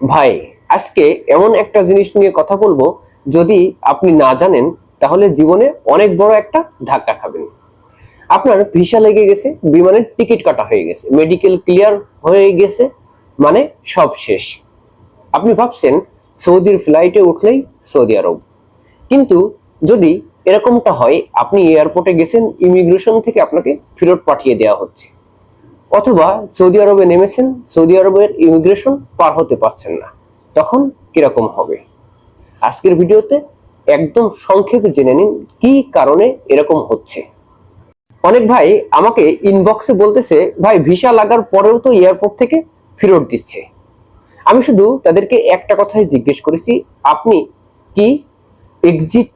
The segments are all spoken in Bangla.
ভাই, আজকে এমন একটা জিনিস নিয়ে কথা বলব, যদি আপনি না জানেন, তাহলে জীবনে অনেক বড় একটা ধাক্কা খাবেন। আপনার ভিসা লেগে গেছে, বিমানের টিকিট কাটা হয়ে গেছে, মেডিকেল ক্লিয়ার হয়ে গেছে মানে সব শেষ। আপনি ভাবছেন, সৌদির ফ্লাইটে উঠলেই সৌদি আরব। কিন্তু যদি এরকমটা হয়, আপনি এয়ারপোর্টে গেছেন ইমিগ্রেশন থেকে আপনাকে ফেরত পাঠিয়ে দেওয়া হচ্ছে। অথবা সৌদি আরবে নেমেছেন, সৌদি আরবের ইমিগ্রেশন পার হতে পারছেন না। তখন কীরকম হবে? আজকের ভিডিওতে একদম সংক্ষেপে জেনে নিন কি কারণে এরকম হচ্ছে। অনেক ভাই আমাকে ইনবক্সে বলতেছে, ভাই ভিসা লাগার পরেও তো এয়ারপোর্ট থেকে ফেরত দিচ্ছে। আমি শুধু তাদেরকে একটা কথাই জিজ্ঞেস করেছি, আপনি কি এক্সিট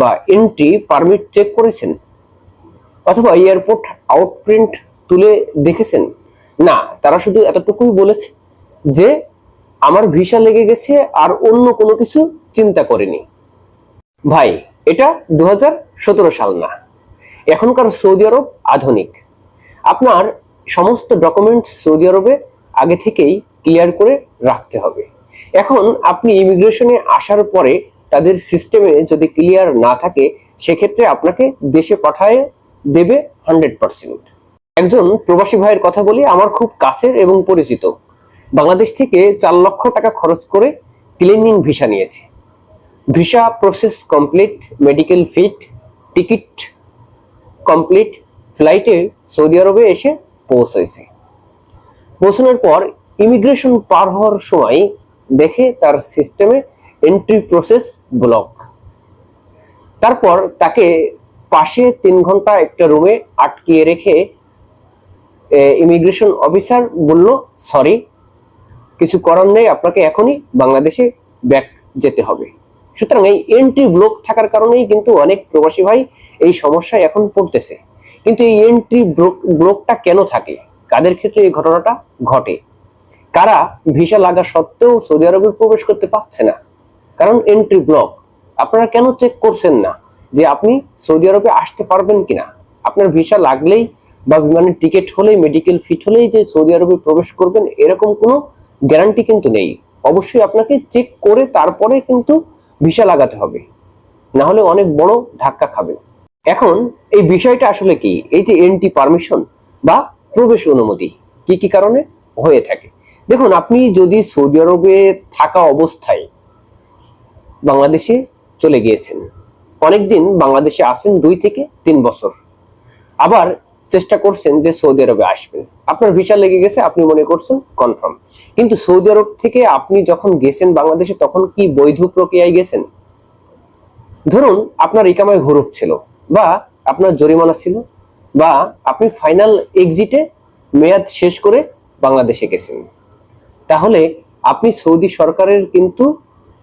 বা এন্ট্রি পারমিট চেক করেছেন? অথবা এয়ারপোর্ট আউটপ্রিন্ট তুলে দেখেছেন? না, তারা শুধু এতটুকুই বলেছে যে আমার ভিসা লেগে গেছে আর অন্য কোনো কিছু চিন্তা করেনি। ভাই, এটা দু হাজার সতেরো সাল না। এখনকার সৌদি আরব আধুনিক। আপনার সমস্ত ডকুমেন্ট সৌদি আরবে আগে থেকেই ক্লিয়ার করে রাখতে হবে। এখন আপনি ইমিগ্রেশনে আসার পরে তাদের সিস্টেমে যদি ক্লিয়ার না থাকে, সেক্ষেত্রে আপনাকে দেশে পাঠায় দেবে হান্ড্রেড পার্সেন্ট। একজন প্রবাসী ভাইয়ের কথা বলি, আমার খুব কাছের এবং পরিচিত। বাংলাদেশ থেকে চার লক্ষ টাকা খরচ করে ক্লিনিং ভিসা নিয়েছে। Visa process complete, medical fit, ticket complete, ফ্লাইটে সৌদি আরবে এসে পৌঁছেছে। পৌঁছানোর পর ইমিগ্রেশন পার হওয়ার সময় দেখে তার সিস্টেমে এন্ট্রি প্রসেস ব্লক। তারপর তাকে পাশে তিন ঘণ্টা একটা রুমে আটকিয়ে রেখে ইমিগ্রেশন অফিসার বলল সরি কিছু করার নেই, আপনাকে এখনই বাংলাদেশে ব্যাক যেতে হবে। সুতরাং এই এন্ট্রি ব্লক থাকার কারণেই কিন্তু অনেক প্রবাসী ভাই এই সমস্যায় এখন পড়তেছে। কিন্তু এই এন্ট্রি ব্লকটা কেন থাকে? কাদের ক্ষেত্রে এই ঘটনাটা ঘটে? কারা ভিসা লাগা সত্ত্বেও সৌদি আরবে প্রবেশ করতে পারছে না? কারণ এন্ট্রি ব্লক আপনারা কেন চেক করছেন না? যে আপনি সৌদি আরবে আসতে পারবেন কিনা? আপনার ভিসা লাগলেই বা বিমানের টিকিট হলেই মেডিকেল ফিট হলেই যে সৌদি আরবে প্রবেশ করবেন, এরকম কোনো গ্যারান্টি কিন্তু নেই। অবশ্যই আপনাকে চেক করে তারপরে কিন্তু ভিসা লাগাতে হবে। না হলে অনেক বড় ধাক্কা খাবে এখন এই বিষয়টা আসলে কি? এই যে এন্ট্রি পারমিশন বা প্রবেশ অনুমতি, কি কি কারণে হয়ে থাকে? দেখুন, আপনি যদি সৌদি আরবে থাকা অবস্থায় বাংলাদেশে চলে গিয়েছেন, অনেকদিন বাংলাদেশে আসেন দুই থেকে তিন বছর। আবার চেষ্টা করছেন যে সৌদি আরবে আসবেন। আপনার ভিসা লেগে গেছে, আপনি মনে করছেন কনফার্ম কিন্তু সৌদি আরব থেকে আপনি যখন গেছেন বাংলাদেশে, তখন কি বৈধ প্রক্রিয়ায় গেছেন? ধরুন, আপনার ইকামায় হরুপ ছিল, বা আপনার জরিমানা ছিল, বা আপনি ফাইনাল এক্সিটে মেয়াদ শেষ করে বাংলাদেশে গেছেন। তাহলে আপনি সৌদি সরকারের কিন্তু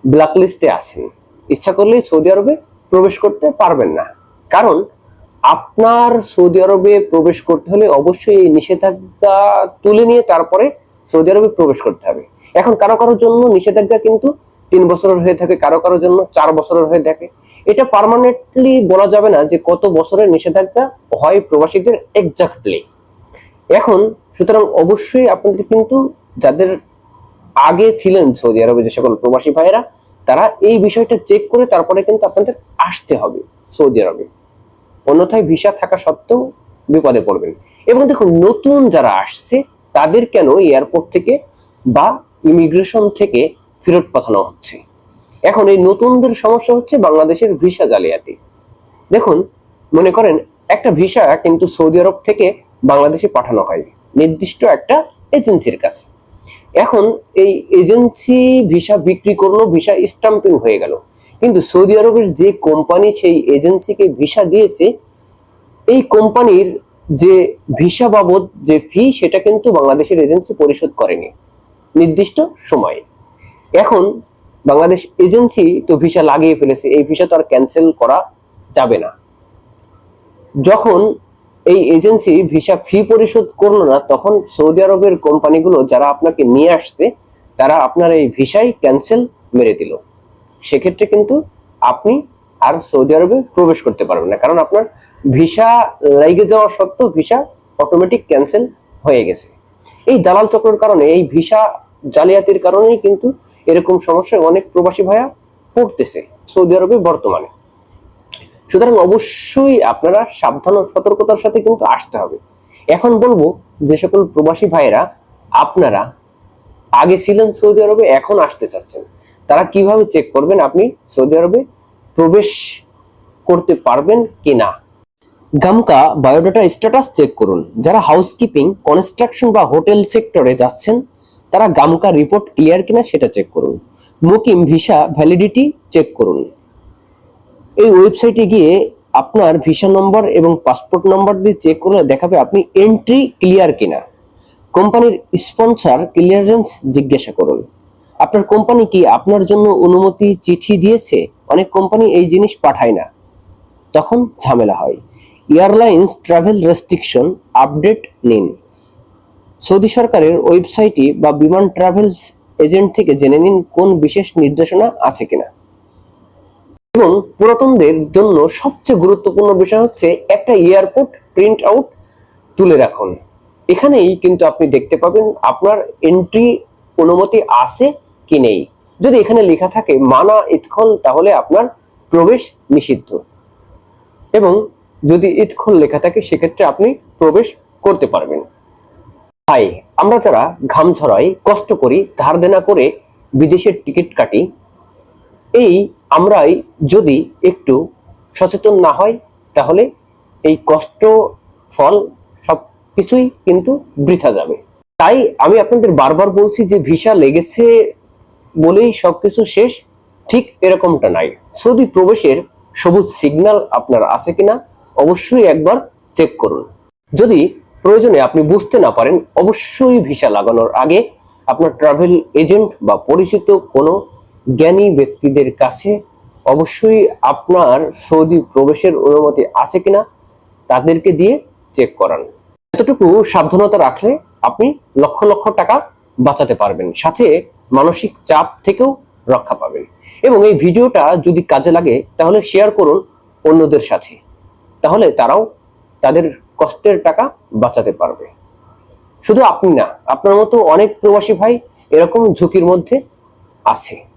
ব্ল্যাকলিস্টে আছেন। ইচ্ছা করলে সৌদি আরবে প্রবেশ করতে পারবেন না। কারণ আপনার সৌদি আরবে প্রবেশ করতে হলে অবশ্যই এই নিষেধাজ্ঞা তুলে নিয়ে তারপরে সৌদি আরবে প্রবেশ করতে হবে। এখন কারও কারোর জন্য নিষেধাজ্ঞা কিন্তু তিন বছরের হয়ে থাকে, কারও কারোর জন্য চার বছরের হয়ে থাকে। এটা পারমানেন্টলি বলা যাবে না যে কত বছরের নিষেধাজ্ঞা হয় প্রবাসীদের এক্সাক্টলি এখন সুতরাং অবশ্যই আপনাদের কিন্তু যাদের আগে ছিলেন সৌদি আরবে যে সকল প্রবাসী ভাইয়েরা, তারা এই বিষয়টা চেক করে তারপরে কিন্তু আপনাদের আসতে হবে সৌদি আরবে। অন্যথায় ভিসা থাকা সত্ত্বেও বিপদে পড়বেন। এবং দেখুন, নতুন যারা আসছে, তাদের কেন এয়ারপোর্ট থেকে বা ইমিগ্রেশন থেকে ফেরত পাঠানো হচ্ছে? এখন এই নতুনদের সমস্যা হচ্ছে বাংলাদেশের ভিসা জালিয়াতি। দেখুন, মনে করেন, একটা ভিসা কিন্তু সৌদি আরব থেকে বাংলাদেশে পাঠানো হয়, নির্দিষ্ট একটা এজেন্সির কাছে। এখন এই এজেন্সি ভিসা বিক্রি করল, ভিসা স্টাম্পিং হয়ে গেল। কিন্তু সৌদি আরবের যে কোম্পানি সেই এজেন্সিকে ভিসা দিয়েছে, এই কোম্পানির যে ভিসা বাবদ যে ফি সেটা কিন্তু বাংলাদেশের এজেন্সি পরিশোধ করেনি। নির্দিষ্ট সময়ে। এখন বাংলাদেশ এজেন্সি তো ভিসা লাগিয়ে ফেলেছে, এই ভিসা তো আর ক্যান্সেল করা যাবে না। যখন এই এজেন্সি ভিসা ফি পরিশোধ করল না, তখন সৌদি আরবের কোম্পানিগুলো যারা আপনাকে নিয়ে আসছে, তারা আপনার এই ভিসাই ক্যান্সেল মেরে দিল। সেক্ষেত্রে কিন্তু আপনি আর সৌদি আরবে প্রবেশ করতে পারবেন না। কারণ আপনার ভিসা লেগে যাওয়া সত্ত্বেও ভিসা অটোমেটিক ক্যান্সেল হয়ে গেছে। এই দালাল চক্রের কারণে, এই ভিসা জালিয়াতির কারণেই কিন্তু এরকম সমস্যায় অনেক প্রবাসী ভাইয়া পড়তেছে সৌদি আরবে বর্তমানে। সুতরাং অবশ্যই আপনারা সাবধান ও সতর্কতার সাথে কিন্তু আসতে হবে। এখন বলব, যে সকল প্রবাসী ভাইয়েরা, আপনারা আগে ছিলেন সৌদি আরবে, এখন আসতে চাচ্ছেন। তারা কীভাবে চেক করবেন আপনি সৌদি আরবে প্রবেশ করতে পারবেন কিনা? গামকা বায়োডাটা স্ট্যাটাস চেক করুন। যারা হাউসকিপিং কনস্ট্রাকশন বা হোটেল সেক্টরে যাচ্ছেন, তারা গামকা রিপোর্ট ক্লিয়ার কিনা সেটা চেক করুন। মুকিম ভিসা ভ্যালিডিটি চেক করুন। এই ওয়েবসাইটে গিয়ে আপনার ভিসা নম্বর এবং পাসপোর্ট নম্বর দিয়ে চেক করলে দেখাবে আপনি এন্ট্রি ক্লিয়ার কিনা। কোম্পানির স্পন্সর ক্লিয়ারেন্স জিজ্ঞাসা করুন। আপনার কোম্পানি কি আপনার জন্য অনুমতি, চিঠি দিয়েছে? অনেক কোম্পানি এই জিনিস পাঠায় না। তখন ঝামেলা হয়। এয়ারলাইন্স ট্রাভেল রেস্ট্রিকশন আপডেট নিন। সৌদি সরকারের ওয়েবসাইটে বা বিমান ট্রাভেলস এজেন্ট থেকে জেনে নিন কোন বিশেষ নির্দেশনা আছে কিনা। এবং পুরাতনদের জন্য সবচেয়ে গুরুত্বপূর্ণ বিষয় হচ্ছে একটা এয়ারপোর্ট প্রিন্ট আউট তুলে রাখুন। এখানেই কিন্তু আপনি দেখতে পাবেন আপনার এন্ট্রি অনুমতি আছে কি নেই? যদি এখানে লেখা থাকে মানা ইতখল তাহলে আপনার প্রবেশ নিষিদ্ধ। এবং যদি ইতখল লেখা থাকে, সেক্ষেত্রে আপনি প্রবেশ করতে পারবেন। ভাই আমরা যারা ঘাম ঝরাই, কষ্ট করি, ধার দেনা করে বিদেশের টিকিট কাটি, এই আমরাই যদি একটু সচেতন না হয়, তাহলে এই কষ্ট, ফল সব কিছুই কিন্তু বৃথা যাবে। তাই আমি আপনাদের বারবার বলছি যে ভিসা লেগেছে বলেই সবকিছু শেষ, ঠিক এরকমটা নাই। সৌদি প্রবেশের সবুজ সিগন্যাল আপনার আছে কিনা, অবশ্যই একবার চেক করুন। যদি প্রয়োজনে আপনি বুঝতে না পারেন, অবশ্যই ভিসা লাগানোর আগে আপনার ট্রাভেল এজেন্ট বা পরিচিত কোনো জ্ঞানী ব্যক্তিদের কাছে অবশ্যই আপনার সৌদি প্রবেশের অনুমতি আছে কিনা, তাদেরকে দিয়ে চেক করান। এতটুকু সাবধানতা রাখলে আপনি লক্ষ লক্ষ টাকা বাঁচাতে পারবেন। সাথে মানসিক চাপ থেকেও রক্ষা পাবেন। এবং এই ভিডিওটা যদি কাজে লাগে, তাহলে শেয়ার করুন অন্যদের সাথে। তাহলে তারাও তাদের কষ্টের টাকা বাঁচাতে পারবে। শুধু আপনি না, আপনার মতো অনেক প্রবাসী ভাই এরকম ঝুঁকির মধ্যে আছে।